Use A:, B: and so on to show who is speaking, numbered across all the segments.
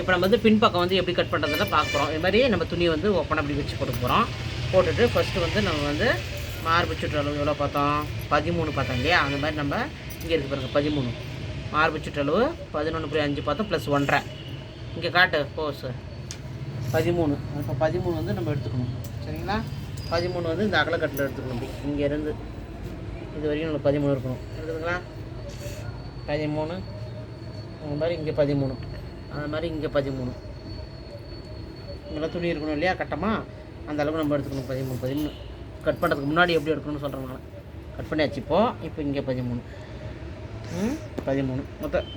A: இப்போ நம்ம வந்து பின்பக்கம் வந்து எப்படி கட் பண்ணுறதுல பார்க்குறோம். இது மாதிரி நம்ம துணியை வந்து ஓப்பனாக அப்படி வச்சு போட்டு போகிறோம் போட்டுட்டு ஃபஸ்ட்டு வந்து நம்ம வந்து மார்பு சுற்றளவு எவ்வளோ பார்த்தோம்? பதிமூணு பார்த்தோம் இல்லையா? அந்த மாதிரி நம்ம இங்கே இருக்கு பாருங்கள் பதிமூணு. மார்பு சுற்றளவு பதினொன்று புள்ளி அஞ்சு பார்த்தோம் ப்ளஸ் ஒன்றரை. இங்கே காட்டு போஸ் பதிமூணு. இப்போ பதிமூணு வந்து நம்ம எடுத்துக்கணும். சரிங்களா? பதிமூணு வந்து இந்த அகலக்கட்டில் எடுத்துக்கணும் இப்படி. இங்கேருந்து இது வரைக்கும் நம்மளுக்கு பதிமூணு இருக்கணும். எடுத்துக்கலாம் பதிமூணு. அந்த மாதிரி இங்கே பதிமூணு. அந்த மாதிரி இங்கே பதிமூணு. இங்கெல்லாம் துணி இருக்கணும் இல்லையா? கட்டமாக அந்த அளவுக்கு நம்ம எடுத்துக்கணும். பதிமூணு பதிமூணு. கட் பண்ணுறதுக்கு முன்னாடி எப்படி எடுக்கணும்னு சொல்கிறேன் நான் கட் பண்ணியாச்சு இப்போ. இப்போ இங்கே பதிமூணு. ம்? பதிமூணு. மொத்தம்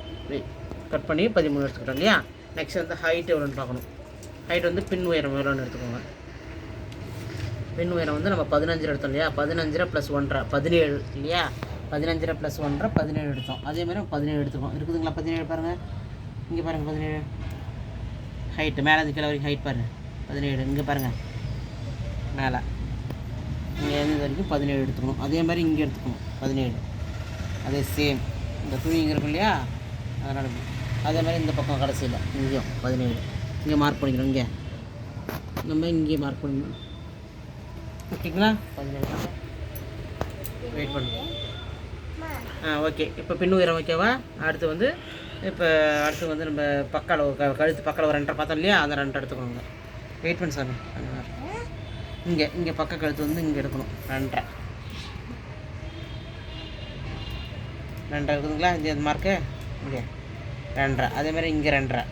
A: கட் பண்ணி பதிமூணு எடுத்துக்கிட்டோம் இல்லையா? நெக்ஸ்ட் வந்து ஹைட் எவ்வளோன்னு பார்க்கணும். ஹைட் வந்து பின் உயரம் எவ்வளோன்னு எடுத்துக்கோங்க. பின் உயரம் வந்து நம்ம பதினஞ்சு எடுத்தோம் இல்லையா? பதினஞ்சரை ப்ளஸ் ஒன்றரை. பதினேழு இல்லையா? பதினஞ்சரை ப்ளஸ் ஒன்றரை பதினேழு எடுத்தோம். அதே மாதிரி பதினேழு எடுத்துக்கோம். இருக்குதுங்களா பதினேழு பாருங்கள் இங்கே பாருங்கள் பதினேழு. ஹைட்டு மேலே கீழே வரைக்கும் ஹைட் பாருங்கள் பதினேழு இங்கே பாருங்கள் மேலே. இங்கே இருந்து வரைக்கும் பதினேழு எடுத்துக்கணும். அதே மாதிரி இங்கே எடுத்துக்கணும். பதினேழு. அதே சேம் இந்த துணி இங்கே இருக்கும் இல்லையா? அதனால் அதே மாதிரி இந்த பக்கம் கடைசியில். இங்கேயும் பதினேழு. இங்கே மார்க் பண்ணிக்கணும் இங்கே. நம்ம இங்கே மார்க் பண்ணிக்கணும். ஓகேங்களா? பதினேழு. வெயிட் பண்ணுவோம் ஆ ஓகே இப்போ பின் உயரம் ஓகேவா அடுத்து வந்து இப்போ அடுத்து வந்து நம்ம பக்க க கழுத்து பக்க ஒரு ரெண்டரை பார்த்தோம் இல்லையா? அந்த ரெண்டு எடுத்துக்கோங்க. வெயிட் பண்ணு சாமி இங்கே இங்கே பக்க கழுத்து வந்து இங்கே எடுக்கணும். ரெண்டரை. ரெண்டரை இருக்குதுங்களா? இந்த மார்க்கு இங்கே. ரெண்டரை. அதே மாதிரி இங்கே ரெண்டரை.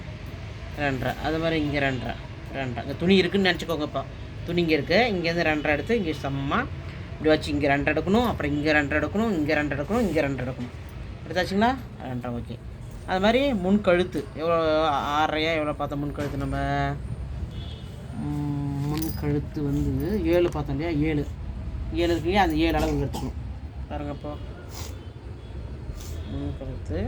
A: ரெண்டரை. அது மாதிரி இங்கே ரெண்டரை. ரெண்டரை. இங்கே துணி இருக்குதுன்னு நினச்சிக்கோங்கப்பா துணி இங்கே இருக்குது இங்கேருந்து ரெண்டரை எடுத்து இங்கே சமமாக இப்படி வச்சு இங்கே ரெண்டரை எடுக்கணும். அப்புறம் இங்கே ரெண்டரை எடுக்கணும். இங்கே ரெண்டரை எடுக்கணும். இங்கே ரெண்டரை எடுக்கணும். எடுத்தாச்சுங்களா? ரெண்டரை ஓகே. அது மாதிரி முன் கழுத்து எவ்வளோ ஆறரையா எவ்வளோ பார்த்தோம் முன் கழுத்து நம்ம? ம், முன் கழுத்து வந்து ஏழு பார்த்தோம் இல்லையா? ஏழு. ஏழு இருக்கு அந்த ஏழு அளவு எடுத்துக்கணும். பாருங்க இப்போ முன் கழுத்து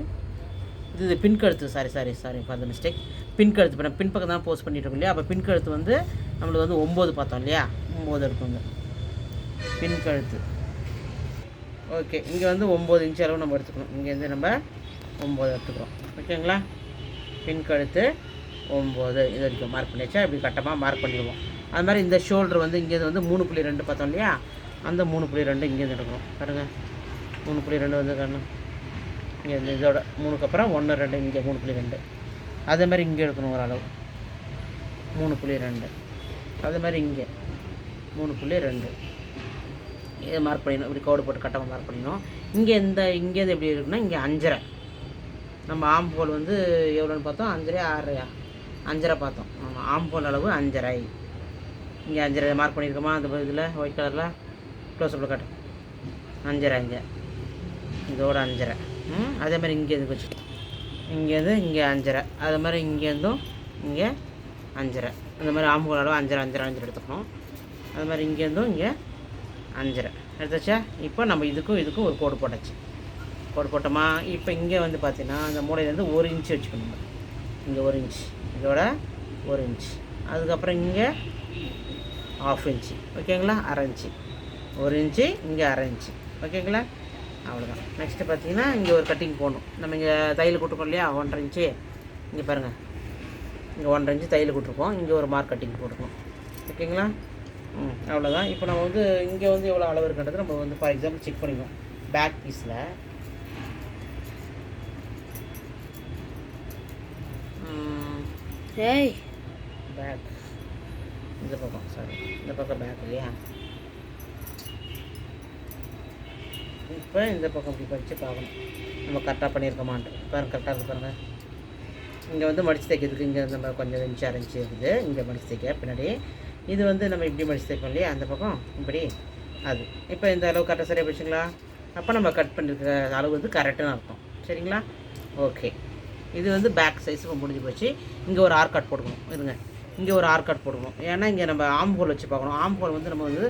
A: இது இது பின் கழுத்து sorry sorry sorry for the mistake பின் கழுத்து இப்போ நம்ம பின் பக்கம் தான் போஸ்ட் பண்ணிட்டு இருக்கோம் இல்லையா? அப்போ பின் கழுத்து வந்து நம்மளுக்கு வந்து ஒம்பது பார்த்தோம் இல்லையா? ஒம்பது இருக்குங்க பின் கழுத்து ஓகே இங்கே வந்து ஒம்பது இன்ச் அளவு நம்ம எடுத்துக்கணும். இங்கேருந்து நம்ம ஒம்பது எடுத்துக்கிறோம். ஓகேங்களா? பின் கழுத்து ஒம்பது. இது வரைக்கும் மார்க் பண்ணியாச்சா? இப்படி கட்டமாக மார்க் பண்ணிடுவோம். அது மாதிரி இந்த ஷோல்டர் வந்து இங்கேருந்து வந்து மூணு புள்ளி ரெண்டு பார்த்தோம் இல்லையா? அந்த மூணு புள்ளி ரெண்டு இங்கேருந்து எடுக்கணும். பாருங்கள் மூணு புள்ளி ரெண்டு வந்து காரணம். இங்கே இந்த இதோட மூணுக்கு அப்புறம் ஒன்று ரெண்டு இங்கே மூணு புள்ளி ரெண்டு. அதே மாதிரி இங்கே எடுக்கணும் ஓரளவு. மூணு புள்ளி ரெண்டு. அதே மாதிரி இங்கே. மூணு புள்ளி ரெண்டு. இதை மார்க் பண்ணிடணும். இப்படி கோடு போட்டு கட்டமாக மார்க் பண்ணிடணும். இங்கே இந்த இங்கேருந்து எப்படி இருக்குன்னா இங்கே அஞ்சரை. நம்ம ஆம்போல் வந்து எவ்வளோன்னு பார்த்தோம்? அஞ்சரை ஆறரையா? அஞ்சரை பார்த்தோம். ஆமாம் ஆம்போல் அளவு அஞ்சரை. இங்கே அஞ்சரை மார்க் பண்ணியிருக்கோமா? அந்த இதில் ஒயிட் கலரில் க்ளோஸ் அப்பில் காட்டு. அஞ்சரை இங்கே. இதோட அஞ்சரை. ம் அதே மாதிரி இங்கேருந்து இது வச்சு இங்கேருந்து இங்கே அஞ்சரை. அது மாதிரி இங்கேருந்தும் இங்கே அஞ்சரை. அந்த மாதிரி ஆம்போல் அளவு அஞ்சரை அஞ்சரை அஞ்சரை எடுத்துக்கணும். அது மாதிரி இங்கேருந்தும் இங்கே அஞ்சரை. எடுத்தாச்சா? இப்போ நம்ம இதுக்கும் இதுக்கும் ஒரு கோடு போட்டாச்சு. கோடு போட்டோமா இப்போ இங்கே வந்து பார்த்தீங்கன்னா அந்த மூலையிலேருந்து ஒரு இன்ச்சு வச்சுக்கணும் இங்கே ஒரு இன்ச் இதோட ஒரு இன்ச் அதுக்கப்புறம் இங்கே ஆஃப் இன்ச்சு ஓகேங்களா? அரை இன்ச்சு ஒரு இன்ச்சு இங்கே அரை இன்ச்சு ஓகேங்களா? அவ்வளோதான் நெக்ஸ்ட்டு பார்த்தீங்கன்னா இங்கே ஒரு கட்டிங் போடணும். நம்ம இங்கே தையல் கொடுத்துருக்கோம் இல்லையா? ஒன்றரை இன்ச்சு இங்கே பாருங்கள் இங்கே ஒன்றரை இன்ச்சு தையல் கொடுத்துருக்கோம். இங்கே ஒரு மார்க் கட்டிங் போட்டுருக்கோம். ஓகேங்களா? ம் அவ்வளோதான் இப்போ நம்ம வந்து இங்கே வந்து எவ்வளோ அளவு இருக்குன்றது நம்ம வந்து ஃபார் எக்ஸாம்பிள் செக் பண்ணிக்கணும் பேக் பீஸில்
B: ஏய்
A: பேக் இந்த பக்கம் சாரி இந்த பக்கம் பேக் இல்லையா இப்போ இந்த பக்கம் இப்படி படித்து பார்க்கணும் நம்ம கரெக்டாக பண்ணியிருக்கோமான்ட்டு பாருங்க கரெக்டாக இருக்கு பாருங்கள் இங்கே வந்து மடித்து தைக்கிறதுக்கு இங்கே நம்ம கொஞ்சம் இன்ச்சு அரைஞ்சி இருக்குது இங்கே மடித்து தைக்க பின்னாடி இது வந்து நம்ம இப்படி மடித்து தைப்போம் இல்லையா அந்த பக்கம் இப்படி அது இப்போ இந்த அளவு கரெக்டாக சரியாக போச்சுங்களா அப்போ நம்ம கட் பண்ணிருக்க அளவு வந்து கரெக்டுன்னு அர்த்தம் சரிங்களா ஓகே இது வந்து பேக் சைஸ் முடிஞ்சு போச்சு. இங்கே ஒரு ஆர்கட் போட்டுக்கணும் இருங்க. இங்கே ஒரு ஆர் கட் போட்டுக்கணும் ஏன்னா இங்கே நம்ம ஆம் ஹோல் வச்சு பார்க்கணும். ஆம் ஹோல் வந்து நம்ம வந்து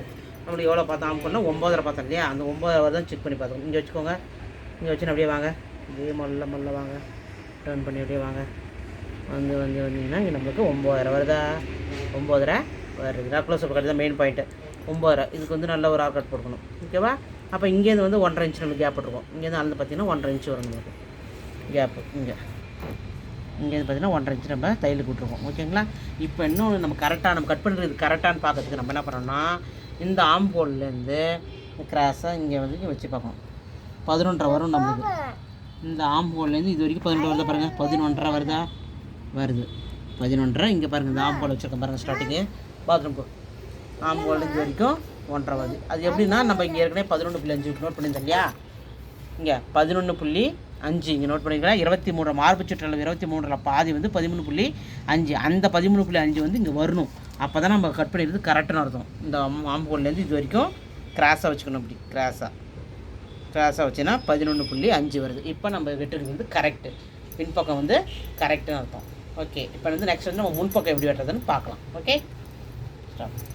A: நம்மளுக்கு எவ்வளோ பார்த்தோம் ஆம் ஹோல்னா ஒம்பதரை பார்த்தோம் இல்லையா? அந்த ஒம்பதரை தான் செக் பண்ணி பார்த்துக்கணும். இங்கே வச்சுக்கோங்க. இங்கே வச்சு அப்படியே வாங்க. இதே மல்ல மல்ல வாங்க. டர்ன் பண்ணி அப்படியே வாங்க. வந்து வந்து வந்தீங்கன்னா இங்கே நம்மளுக்கு ஒம்போதரை வருதா? ஒம்போதரை வருது க்ளோஸ் அப் தான் மெயின் பாயிண்ட்டு ஒம்போதரை இதுக்கு வந்து நல்ல ஒரு ஆர்கட் போட்டுக்கணும். ஓகேவா அப்போ இங்கேருந்து வந்து ஒன்றரை இன்ச் நம்மளுக்கு கேப் இருக்கும் இங்கேருந்து அளந்து பார்த்தீங்கன்னா ஒன்றரை இன்ச் வரும் நம்மளுக்கு கேப்பு இங்கே. இங்கே பார்த்தீங்கன்னா ஒன்றரை இன்ச்சு நம்ம தையலுக்கு விட்ருக்கோம் ஓகேங்களா இப்போ இன்னும் நம்ம கரெக்டாக நம்ம கட் பண்ணுறது கரெக்டானு பார்க்கறதுக்கு நம்ம என்ன பண்ணோம்னா இந்த ஆம்போல்லேருந்து கிராஸாக இங்கே வந்து இங்கே வச்சு பார்க்கணும். பதினொன்றரை வரும் நம்மளுக்கு. இந்த ஆம்போல்லேருந்து இது வரைக்கும் பதினொன்று வருதா பாருங்கள் பதினொன்றரை வருதா? வருது. பதினொன்றரை இங்கே பாருங்கள் இந்த ஆம்போல் வச்சுருக்கோம் பாருங்கள் ஸ்டார்டிங்கு பாத்ரூம் போ ஆம்போல் இது வரைக்கும் ஒன்றரை வருது. அது எப்படின்னா நம்ம இங்கே ஏற்கனவே பதினொன்று புள்ளி அஞ்சு நோட் பண்ணியிருந்தோம் இல்லையா? இங்கே பதினொன்று புள்ளி அஞ்சு. இங்கே நோட் பண்ணிக்கிறேன் இருபத்தி மூணு மார்பு சுற்றளவு இருபத்தி மூணில் பாதி வந்து பதிமூணு புள்ளி அஞ்சு. அந்த பதிமூணு புள்ளி அஞ்சு வந்து இங்கே வரணும். அப்போ தான் நம்ம கட் பண்ணிடுறது கரெக்டுன்னு அர்த்தம். இந்த ஆம்பூர்லேருந்து இது வரைக்கும் கிராஸாக வச்சுக்கணும் அப்படி. கிராஸாக கிராஸாக வச்சுன்னா பதினொன்று புள்ளி அஞ்சு வருது. இப்போ நம்ம வெட்டுறது வந்து கரெக்டு பின்பக்கம் வந்து கரெக்டுன்னு அர்த்தம். ஓகே இப்போ வந்து நெக்ஸ்ட் வந்து நம்ம முன்பக்கம் எப்படி வெட்டுறதுன்னு பார்க்கலாம். Okay stop